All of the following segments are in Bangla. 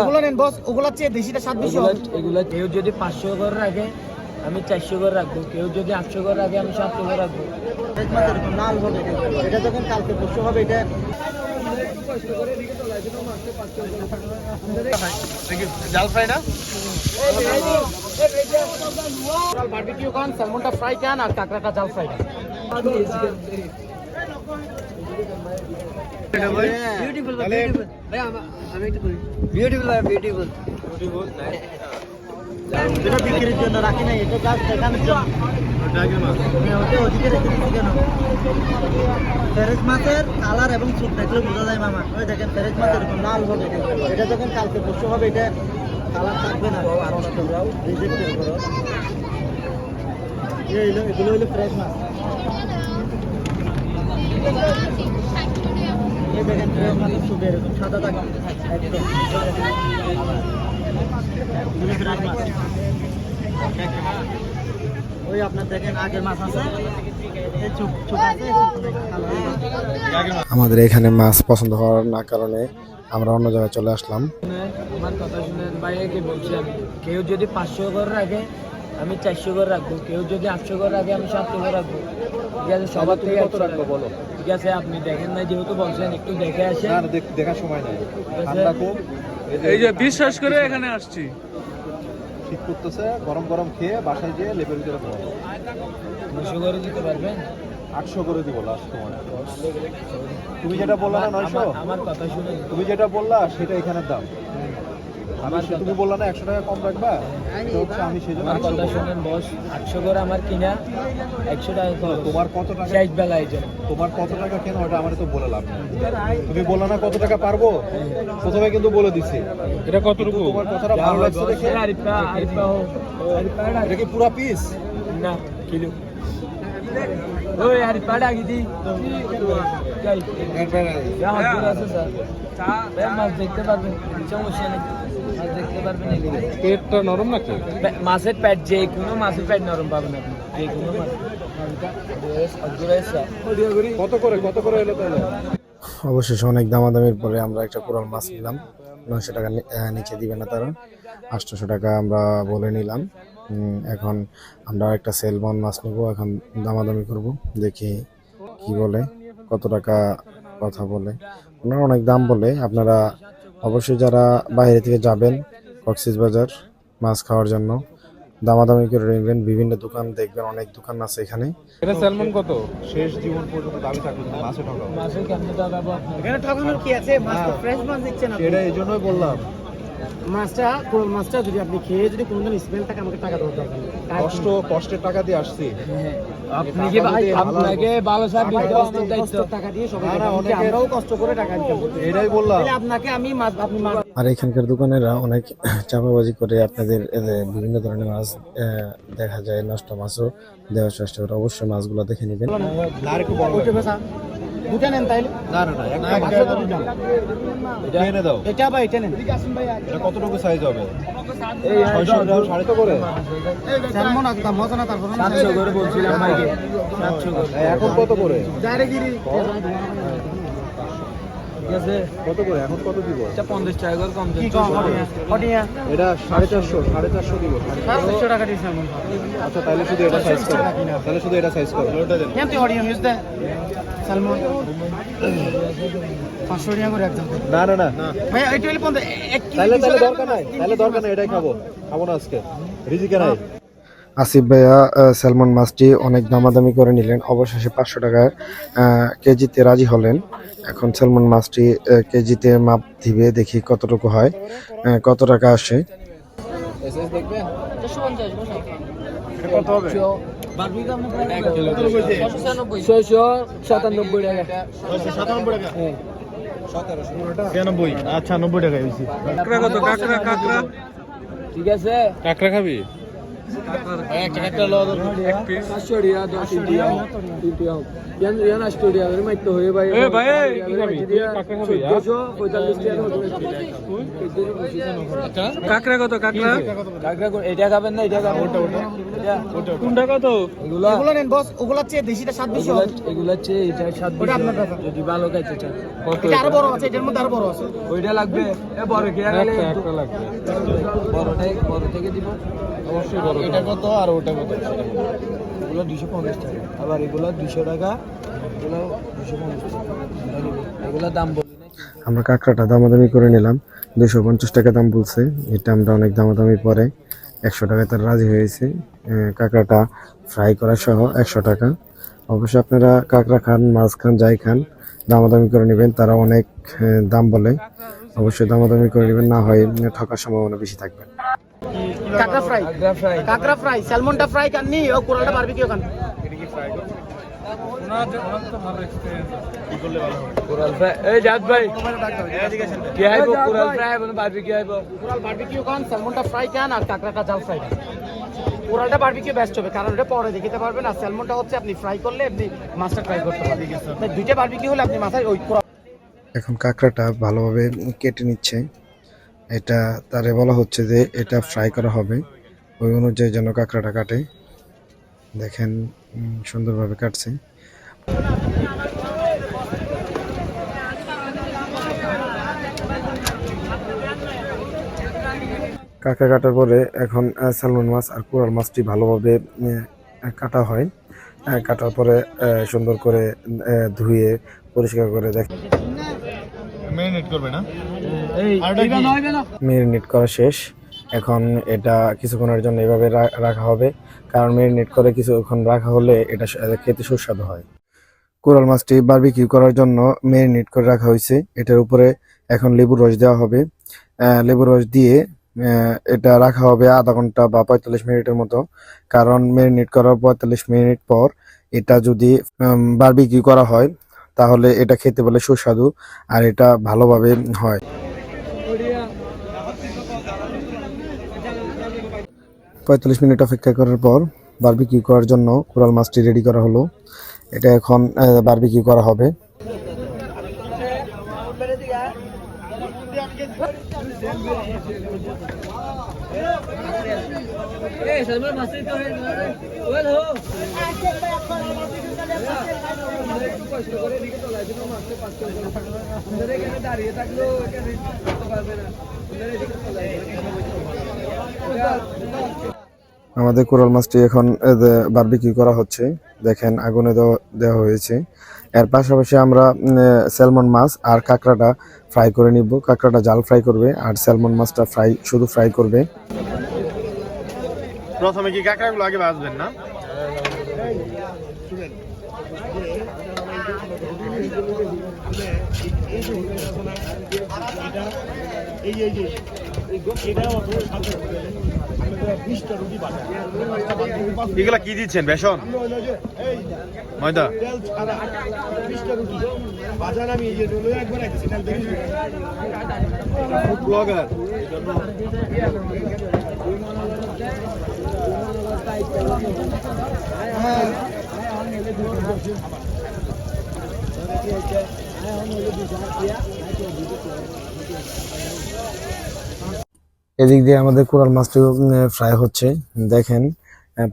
ওগুলো নেন বস ওগুলোর চেয়ে দেশিটা স্বাদ বেশি এগুলো হবে। এগুলো কেউ যদি পাঁচশো করে রাখে আমি চারশো করে রাখব। কেউ যদি আটশো করে রাখে আমি সাতশো করে রাখব। লাল হবে এটা। যখন কালকে পরশু হবে এটা জাল ফ্রাই না? বারবিকিউ খান স্যালমনটা ফ্রাই খান আর কাঁকড়াটা জাল ফ্রাই বিউটিফুল বিউটিফুল বিউটিফুল এটা বিক্রির জন্য রাখি নাই এটা জাস্ট দেখানোর জন্য ফেরেজ মাছের কালার এবং সুপ দেখলে বোঝা যায় মামা। ওই দেখেন ফেরেজ মাছ এরকম লাল হবে এটা যখন কালকে পরশু হবে এটা কালার থাকবে না। এই হইল এগুলো হইল ফ্রেশ মাছ আমাদের এখানে মাছ পছন্দ হওয়ার না কারণে আমরা অন্য জায়গায় চলে আসলাম। কথা বলছি কেউ যদি পাঁচশো করে রাখে আমি চারশো করে রাখব। কেউ যদি আটশো করে রাখে আমি সাতশো করে রাখব। ঠিক আছে সবার থেকে কত রাখব বলো? ঠিক আছে আপনি দেখেন না যেহেতু বলছেন একটু দেখে আসেন। না দেখ- দেখার সময় নাই। ঠিক আছে? ঠান্ডা এই যে বিশ্বাস করে এখানে আসছি। ঠিক করতেছে গরম গরম খেয়ে বাসায় যেয়ে লেপের ভিতরে খাওয়া দুশো করে দিতে পারবেন? আটশো করে দিব লাস্ট তোমার তুমি যেটা বললা না নয়শো? আমার- আমার কথা শুনে তুমি যেটা বললা সেটা এখানের দাম। আমার তুমি বললা না একশো টাকা কম রাখবা? আমি সেই জন্য। শুনেন বস আটশো করে আমার কিনা একশো টাকা। তোমার কত টাকা? শেষ জন্য। তোমার কত টাকা কেন ওটা আমার তো বলে লাভ তুমি বললা না কত টাকা পারব? প্রথমে কিন্তু বলে দিছি। এটা কতটুকু তোমার কথাটা ভালো লাগছে দেখে। এটা কি পুরা পিস না কিলো। ওই আরিফা ডাকি দি। যাই যা হাত আছে স্যার মাছ দেখতে পারবেন সমস্যা নেই পারবেন পেটটা নরম নাকি? মাছের প্যাট যে কোনো মাছের প্যাট নরম পাবেন আপনি যে কোনো কত করে কত করে এলো তাহলে? অবশেষে অনেক দামাদামির পরে আমরা একটা কোরাল মাছ নিলাম। নয়শো টাকা নিচে দিবে না তারা। আটশোশো টাকা আমরা বলে নিলাম। উম, এখন আমরা একটা সেলমন মাছ নেব এখন দামাদামি করব দেখি কি বলে কত টাকা কথা বলে। ওনারা অনেক দাম বলে আপনারা অবশ্যই যারা বাইরে থেকে যাবেন কক্সিস বাজার মাছ খাওয়ার জন্য। দামাদামি করে নেবেন বিভিন্ন দোকান দেখবেন অনেক দোকান আছে এখানে। এটা স্যালমন কত? শেষ জীবন পর্যন্ত দামি থাকবে মাছে ঠকাও মাছের কেমন আপনার এখানে ঠকানোর কি আছে? মাছ তো ফ্রেশ মাছ দিচ্ছেন আপনি এটা এই জন্যই বললাম। মাছটা কোরাল মাছটা যদি আপনি খেয়ে যদি কোনোদিন স্মেল থাকে আমাকে টাকা দেওয়ার দরকার কষ্ট কষ্টের টাকা দিয়ে আসছি। আপনি কি ভাই আপনাকে ভালো টাকা আমার দায়িত্ব। টাকা দিয়ে সবাই অনেকে- আমরাও কষ্ট করে টাকা এটাই বললাম। আপনাকে আমি মাছ আপনি মাছ আর এখানকার দোকানেরা অনেক চাপাবাজি করে আপনাদের বিভিন্ন ধরনের মাছ আহ, দেখা যায় নষ্ট মাছও দেওয়ার চেষ্টা করে। অবশ্যই মাছগুলো দেখে নেবেন। দুটা নেন তাইলে। না না না একটা মাত্র তো দুটা এটা এনে দাও। এটা বা এটা নেন। এটা কতটুকু সাইজ হবে? এই ছয়শো গ্রাম সাড়ে তো করে? স্যালমন আছে মজা না তারপর সাতশো করে বলছিলাম ভাইকে। সাতশো করে। এই এখন কত করে? জায়গাগিরি ঠিক আছে? কত করে? এখন কত দিব? এটা পঞ্চাশ টাকা করে কম কি দিচ্ছি। কম হটিয়া। এটা সাড়ে চারশো সাড়ে চারশো দিব। টাকা আচ্ছা তাহলে শুধু এটা সাইজ করো। তাহলে শুধু এটা সাইজ করো। পাঁচশো টাকা একদম। না না না। ভাই এইটা হইলে পঞ্চাশ তাহলে তাহলে দরকার নাই। তাহলে দরকার নাই এটাই খাব। খাব না আজকে। রিজিকে নাই আসিফ ভাইয়া স্যালমন মাছটি অনেক দামাদামি করে নিলেন। অবশেষে পাঁচশো টাকায় কেজিতে রাজি হলেন। এখন স্যালমন মাছটি কেজিতে মাপ দিবে দেখি কতটুকু হয় কত টাকা আসে। কত হবে? ছয়শো। সাতানব্বই টাকা। ছিয়ানব্বই। আচ্ছা নব্বই টাকা হয়েছে। কাঁকড়া কত? কাঁকড়া কাঁকড়া ঠিক আছে। কাঁকড়া খাবি? হয়ে কাঁকড়া হ্যাঁ? কত কাঁকড়া এটা খাবেন না এটা খাবেন কত এগুলা ওগুলো নেন বস ওগুলোর চেয়ে দেশিটা স্বাদ বেশি হবে চেয়ে এটা স্বাদ বেশি যদি ভালো খাইতে চান এটা বড় আছে এটার মধ্যে আরও বড় আছে ওইটা লাগবে বড় কে লাগবে বড় থেকে দিব অবশ্যই বড় এটা কত আর ওটা কত? এগুলো দুশো পঞ্চাশ টাকা। আবার এগুলো দুশো টাকা এগুলো দুশো পঞ্চাশ টাকা। এগুলো দাম বলি আমরা কাঁকড়াটা দামাদামি করে নিলাম। দুশো পঞ্চাশ টাকা দাম বলছে। এটা আমরা অনেক দামাদামি পরে। একশো টাকায় তার রাজি হয়েছে। আহ, কাঁকড়াটা ফ্রাই করা সহ একশো টাকা। অবশ্যই আপনারা কাঁকড়া খান মাছ খান যাই খান দামাদামি করে নেবেন। তারা অনেক দাম বলে। অবশ্যই দামাদামি করে নেবেন। না হয় ঠকার সম্ভাবনা বেশি থাকবে। কাঁকড়া ফ্রাই। কাঁকড়া ফ্রাই। ফ্রাই। স্যালমনটা ফ্রাই কাননি ও কোরালটা বারবিকিউ খান। কোরাল ফ্রাই। এই জাত ভাই। কি আইবো? কোরাল ফ্রাই আইবো বারবি কি আইবো? কোরাল বারবিকিউ খান স্যালমনটা ফ্রাই খান আর কাঁকড়াটা জাল ফ্রাই খান। কোরালটা বারবিকিউ বেস্ট হবে কারণ ওটা পরে দেখিতে পারবেন আর স্যালমনটা হচ্ছে আপনি ফ্রাই করলে আপনি মাছটা ট্রাই করতে পারবেন। দুইটা বারবিকিউ হলে আপনি মাথায় ওই এখন কাঁকড়াটা ভালোভাবে কেটে নিচ্ছে। এটা তারে বলা হচ্ছে যে এটা ফ্রাই করা হবে। ওই অনুযায়ী যেন কাঁকড়াটা কাটে। দেখেন সুন্দরভাবে কাটছে। কাঁকড়া কাটার পরে এখন স্যালমন মাছ আর কোরাল মাছটি ভালোভাবে কাটা হয়। কাটার পরে সুন্দর করে ধুয়ে পরিষ্কার করে দেখ এই এটা নয় কেন মেরিনেট করা শেষ। এখন এটা কিছুক্ষণের জন্য এভাবে রাখা হবে। কারণ মেরিনেট করে কিছুক্ষণ রাখা হলে এটা খেতে সুস্বাদু হয়। কোরাল মাছটি বারবিকিউ করার জন্য মেরিনেট করে রাখা হয়েছে। এটার উপরে এখন লেবুর রস দেওয়া হবে। আহ, লেবুর রস দিয়ে আহ, এটা রাখা হবে আধা ঘণ্টা বা পঁয়তাল্লিশ মিনিটের মতো। কারণ মেরিনেট করার পঁয়তাল্লিশ মিনিট পর এটা যদি বারবিকিউ করা হয় তাহলে এটা খেতে বলে সুস্বাদু আর এটা ভালোভাবে হয়। পঁয়তাল্লিশ মিনিট অপেক্ষা করার পর বারবিকিউ করার জন্য কোরাল মাছটি রেডি করা হলো। এটা এখন বারবিকিউ করা হবে। এই সালমান মাসে তো হয়ে ওয়েল হো একটু কষ্ট করে এদিকে চলে আসবে মাছটা পাঁচ করে আপনারা এখানে দাঁড়িয়ে থাকলেও এখানে করতে পারবে না আপনারা এদিকে চলে আসবে আমাদের কোরাল মাছটি এখন বারবিকিউ করা হচ্ছে দেখেন আগুনে দেওয়া- দেওয়া হয়েছে এর পাশাপাশি আমরা স্যালমন মাছ আর কাঁকড়াটা ফ্রাই করে নিব কাঁকড়াটা জাল ফ্রাই করবে আর স্যালমন মাছটা ফ্রাই শুধু ফ্রাই করবে প্রথমে কি কাঁকড়াগুলো আগে ভাজবেন না এগুলা কি দিচ্ছেন? বেসন? ময়দা? ব্লগার এদিক দিয়ে আমাদের কোরাল মাছটি ফ্রাই হচ্ছে। দেখেন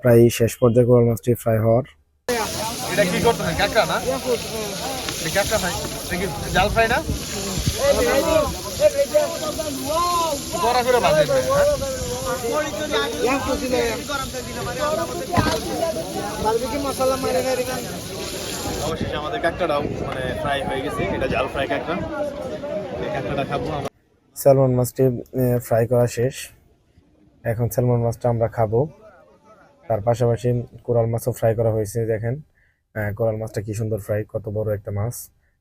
প্রায় শেষ পর্যায়ে কোরাল মাছটি ফ্রাই হওয়ার। এটা হ্যাঁ? অবশেষে আমাদের কাঁকড়াটাও মানে ফ্রাই হয়ে গেছে। এটা জাল ফ্রাই কাঁকড়া। কাঁকড়াটা খাব স্যালমন মাছটি ফ্রাই করা শেষ। এখন স্যালমন মাছটা আমরা খাব। তার পাশাপাশি কোরাল মাছও ফ্রাই করা হয়েছে, দেখেন। কোরাল মাছটা কি সুন্দর ফ্রাই, কত বড় একটা মাছ।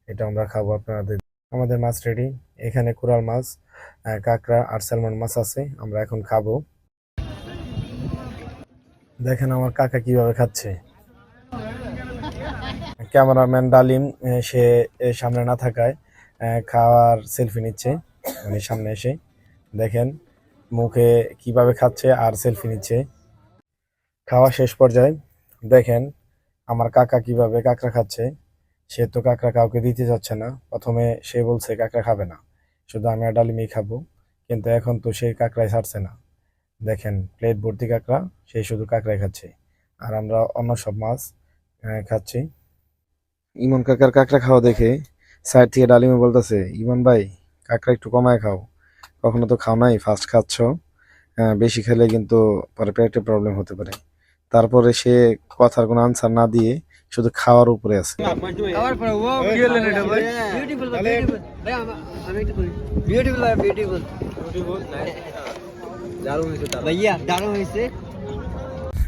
এটা আমরা খাব আপনাদের। আমাদের মাছ রেডি এখানে কোরাল মাছ কাঁকড়া আর স্যালমন মাছ আছে, আমরা এখন খাব। দেখেন আমার কাকা কীভাবে খাচ্ছে। ক্যামেরাম্যান ডালিম সে সামনে না থাকায় খাওয়ার সেলফি নিচ্ছে। উনি সামনে এসে দেখেন মুখে কীভাবে খাচ্ছে আর সেলফি নিচ্ছে। খাওয়া শেষ পর্যায়ে দেখেন আমার কাকা কীভাবে কাঁকড়া খাচ্ছে। সে তো কাঁকড়া কাউকে দিতে যাচ্ছে না। প্রথমে সে বলছে কাঁকড়া খাবে না। শুধু আমি আর ডালিমি খাব। কিন্তু এখন তো সে কাঁকড়াই ছাড়ছে না। দেখেন প্লেট ভর্তি কাঁকড়া, সে শুধু কাঁকড়াই খাচ্ছে। আর আমরা অন্য সব মাছ খাচ্ছি। ইমন কাকার কাঁকড়া খাওয়া দেখে সাইড থেকে ডালিমে বলতেছে, ইমন ভাই কাঁকড়া একটু কমায় খাও। কখনো তো খাও নাই ফার্স্ট খাচ্ছ। আহ, বেশি খেলে কিন্তু পরে পেটে প্রবলেম হতে পারে। তারপরে সে কথার কোনো আনসার না দিয়ে শুধু খাওয়ার উপরে আছে।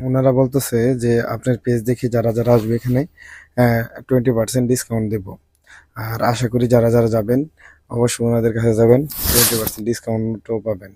ওনারা বলতেছে যে আপনার পেজ দেখে যারা যারা আসবে এখানে টোয়েন্টি পার্সেন্ট ডিসকাউন্ট দেবো। আর আশা করি যারা যারা যাবেন অবশ্যই ওনাদের কাছে যাবেন। টোয়েন্টি পার্সেন্ট ডিসকাউন্টও পাবেন।